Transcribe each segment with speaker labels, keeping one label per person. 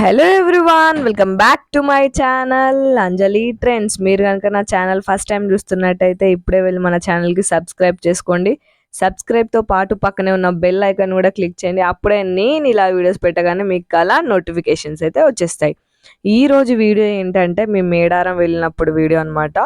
Speaker 1: Hello everyone welcome back to my channel Anjali trends మీరు కనుక నా ఛానల్ ఫస్ట్ టైం చూస్తున్నట్టయితే ఇప్పుడే వెళ్ళి మన ఛానల్కి సబ్స్క్రైబ్ చేసుకోండి. సబ్స్క్రైబ్తో పాటు పక్కనే ఉన్న బెల్ ఐకాన్ కూడా క్లిక్ చేయండి. అప్పుడే నేను ఇలా వీడియోస్ పెట్టగానే మీకు అలా నోటిఫికేషన్స్ అయితే వచ్చేస్తాయి. ఈ రోజు వీడియో ఏంటంటే మేము మేడారం వెళ్ళినప్పుడు వీడియో అనమాట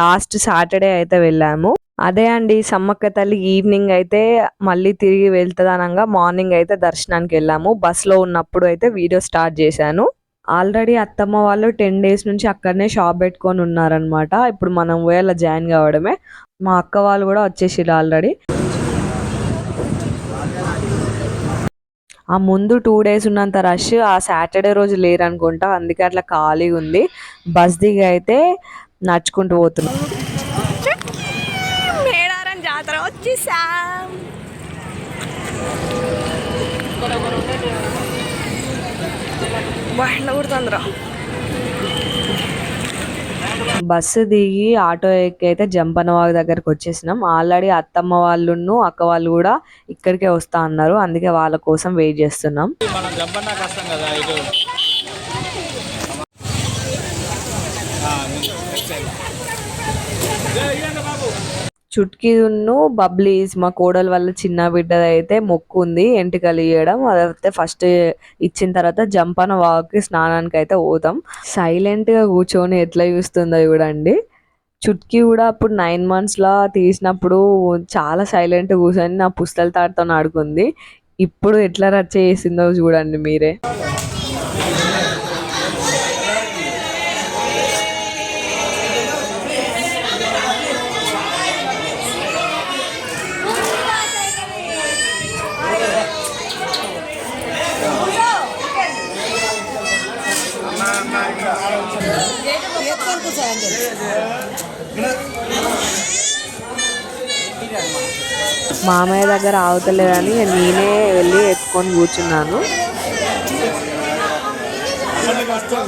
Speaker 1: లాస్ట్ సాటర్డే అయితే వెళ్ళాము. అదే అండి సమ్మక్క తల్లి ఈవినింగ్ అయితే మళ్ళీ తిరిగి వెళ్తుందనంగా మార్నింగ్ అయితే దర్శనానికి వెళ్ళాము. బస్సులో ఉన్నప్పుడు అయితే వీడియో స్టార్ట్ చేశాను. ఆల్రెడీ అత్తమ్మ వాళ్ళు టెన్ డేస్ నుంచి అక్కడనే షాప్ పెట్టుకొని ఉన్నారనమాట ఇప్పుడు మనం వేళ జాయిన్ కావడమే. మా అక్క వాళ్ళు కూడా వచ్చేసిరు ఆల్రెడీ. ఆ ముందు టూ డేస్ ఉన్నంత రష్ ఆ సాటర్డే రోజు లేరు అనుకుంటా అందుకే అట్లా ఖాళీగా ఉంది బస్ దిగి అయితే నడుచుకుంటూ పోతున్నాం.
Speaker 2: వచ్చేసాం. బాగా కుడుతుందిరా.
Speaker 1: బస్సు దిగి ఆటో ఎక్కి అయితే జంపనవాగ్ దగ్గరకు వచ్చేసినాం. ఆల్రెడీ అత్తమ్మ వాళ్ళును అక్క వాళ్ళు కూడా ఇక్కడికే వస్తా అన్నారు. అందుకే వాళ్ళ కోసం వెయిట్ చేస్తున్నాం.
Speaker 3: కదా
Speaker 1: చుట్కీను బబ్లీస్ మా కోడల వల్ల చిన్న బిడ్డది అయితే మొక్కు ఉంది ఎంటికలు ఇవ్వడం అదైతే ఫస్ట్ ఇచ్చిన తర్వాత జంపన వాకి స్నానానికి అయితే పోతాం. సైలెంట్గా కూర్చొని ఎట్లా చూస్తుందో చూడండి. చుట్కీ కూడా అప్పుడు నైన్ మంత్స్లో తీసినప్పుడు చాలా సైలెంట్ కూర్చొని నా పుస్తల తాడుతో ఆడుకుంది. ఇప్పుడు ఎట్లా రచ్చ చేసిందో చూడండి మీరే. మామయ్య దగ్గర ఆగుతలేదని నేనే వెళ్ళి ఎత్తుకొని కూర్చున్నాను.
Speaker 2: కష్టం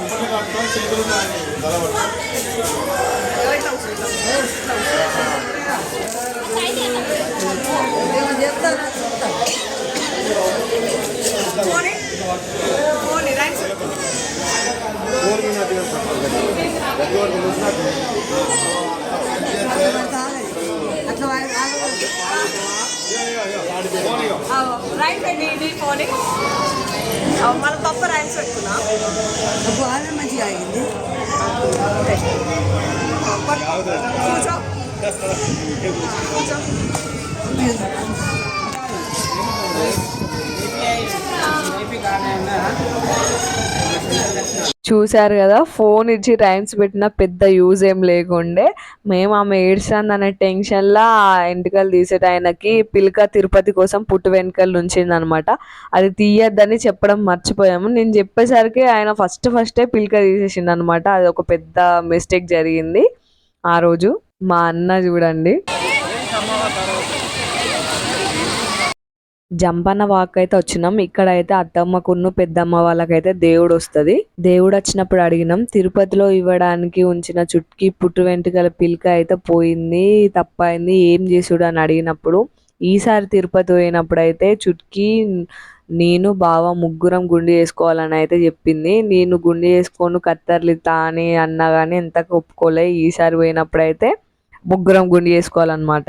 Speaker 2: అండి ఇది ఫోన్ మన తప్ప రైన్స్ పెట్టుకున్నా
Speaker 4: బాగా మంచిగా ఆగింది
Speaker 2: కూర్చో కూర్చో
Speaker 1: చూశారు కదా ఫోన్ ఇచ్చి టైమ్స్ పెట్టిన పెద్ద యూజ్ ఏం లేకుండే. మేము ఆమె ఏడ్చాను అనే టెన్షన్లో ఆ ఎంటుకలు తీసేట ఆయనకి పిలక తిరుపతి కోసం పుట్టు వెనుకలు ఉంచిందనమాట అది తీయద్దని చెప్పడం మర్చిపోయాము. నేను చెప్పేసరికి ఆయన ఫస్ట్ ఫస్టే పిలక తీసేసిండు అనమాట అది ఒక పెద్ద మిస్టేక్ జరిగింది ఆ రోజు. మా అన్న చూడండి. జంపన్న వాక్ అయితే వచ్చినాం. ఇక్కడ అయితే అత్తమ్మకును పెద్దమ్మ వాళ్ళకైతే దేవుడు వస్తుంది దేవుడు వచ్చినప్పుడు అడిగినాం తిరుపతిలో ఇవ్వడానికి ఉంచిన చుట్కి పుట్టు వెంట్రుకల పిలిక అయితే పోయింది తప్పైంది ఏం చేసుడు అని అడిగినప్పుడు ఈసారి తిరుపతి పోయినప్పుడు అయితే చుట్కి నేను బావ ముగ్గురం గుండి చేసుకోవాలని అయితే చెప్పింది. నేను గుండి చేసుకొని కత్తర్లు ఇస్తా అని అన్నా కానీ ఎంత ఒప్పుకోలే. ఈసారి పోయినప్పుడు అయితే ముగ్గురం గుండి చేసుకోవాలన్నమాట.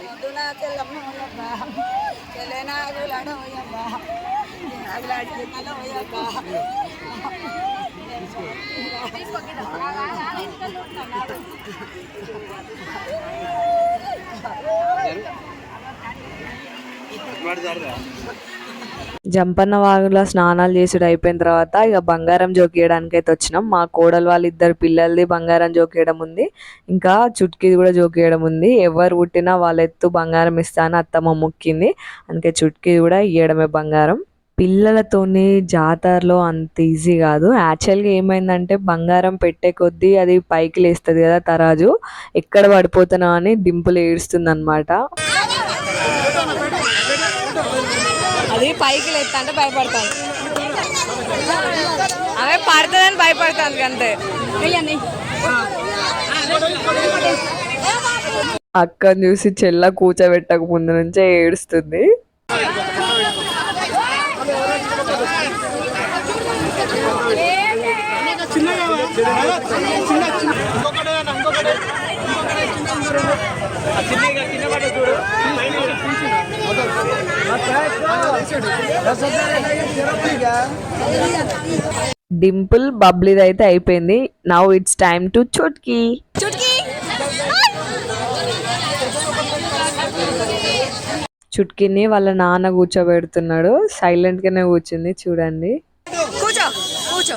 Speaker 2: పొద్దున తెల్లమ్మ
Speaker 5: ఉన్నబ్బా
Speaker 2: తెల్లనాడు
Speaker 5: అడ పోయబ్బా అలా అడిగి
Speaker 1: జంపన్న వాగులో స్నానాలు చేసుడు అయిపోయిన తర్వాత ఇక బంగారం జోకేయడానికైతే అయితే వచ్చినాం. మా కోడలు వాళ్ళ ఇద్దరు పిల్లలది బంగారం జోకేయడం ఉంది. ఇంకా చుట్కీది కూడా జోకేయడం ఉంది. ఎవరు పుట్టినా వాళ్ళ ఎత్తు బంగారం ఇస్తా అని అత్తమ్మ మొక్కింది. అందుకే చుట్కీది కూడా ఇయ్యడమే బంగారం. పిల్లలతోని జాతరలో అంత ఈజీ కాదు. యాక్చువల్గా ఏమైందంటే బంగారం పెట్టే కొద్దీ అది పైకి లేస్తుంది కదా తరాజు. ఎక్కడ పడిపోతున్నా అని దింపులు ఏడుస్తుంది అనమాట
Speaker 2: అది పైకి లేస్తా అంటే భయపడతాను ఆమె పడుతుందని భయపడతాను అంతే
Speaker 1: అక్కని చూసి చెల్ల కూర్చోబెట్టక ముందు నుంచే ఏడుస్తుంది. డింపుల్ బబ్లీది అయితే అయిపోయింది. Now it's time to Chutki. చుట్కీని వాళ్ళ నాన్న కూర్చోబెడుతున్నాడు. సైలెంట్ గానే కూర్చుంది చూడండి.
Speaker 2: కూర్చో కూర్చో.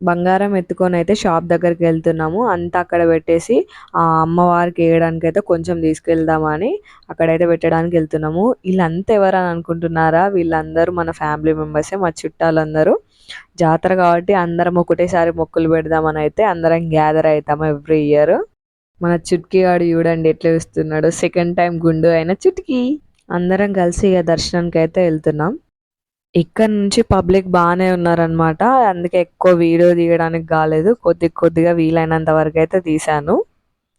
Speaker 1: బంగారం ఎత్తుకొని అయితే షాప్ దగ్గరికి వెళ్తున్నాము. అంతా అక్కడ పెట్టేసి ఆ అమ్మవారికి వేయడానికి అయితే కొంచెం తీసుకెళ్దామని అక్కడైతే పెట్టడానికి వెళ్తున్నాము. వీళ్ళంతా ఎవరని అనుకుంటున్నారా? వీళ్ళందరూ మన ఫ్యామిలీ మెంబర్సే మా చుట్టాలందరూ. జాతర కాబట్టి అందరం ఒకటేసారి మొక్కులు పెడదామని అయితే అందరం గ్యాదర్ అవుతాము ఎవ్రీ ఇయర్ మన చుట్కీ వాడు చూడండి ఎట్లా చూస్తున్నాడు. సెకండ్ టైం గుండు అయిన చుట్కీ. అందరం కలిసి ఇక దర్శనానికి అయితే వెళ్తున్నాం. ఇక్కడ నుంచి పబ్లిక్ బాగానే ఉన్నారనమాట అందుకే ఎక్కువ వీడియో తీయడానికి కాలేదు. కొద్ది కొద్దిగా వీలైనంత వరకు అయితే తీశాను.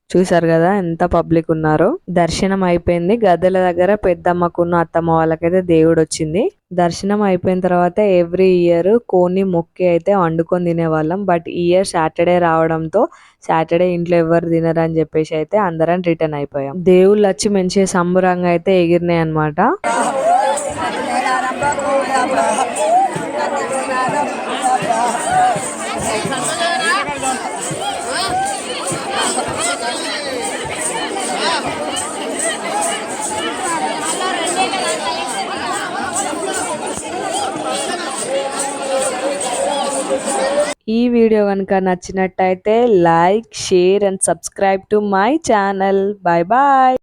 Speaker 1: చూసారు కదా ఎంత పబ్లిక్ ఉన్నారో. దర్శనం అయిపోయింది. గద్దెల దగ్గర పెద్దమ్మకున్న అత్తమ్మ వాళ్ళకైతే దేవుడు వచ్చింది. దర్శనం అయిపోయిన తర్వాత ఎవ్రీ ఇయర్ కోని మొక్కి అయితే వండుకొని తినేవాళ్ళం. బట్ ఇయర్ సాటర్డే రావడంతో సాటర్డే ఇంట్లో ఎవరు తినరు అని చెప్పేసి అయితే అందరం రిటర్న్ అయిపోయాం. దేవుళ్ళు వచ్చి మంచి సంబరంగా అయితే ఎగిరినాయి అనమాట ఈ వీడియో కనుక నచ్చినట్టయితే like share and subscribe to my channel. Bye bye.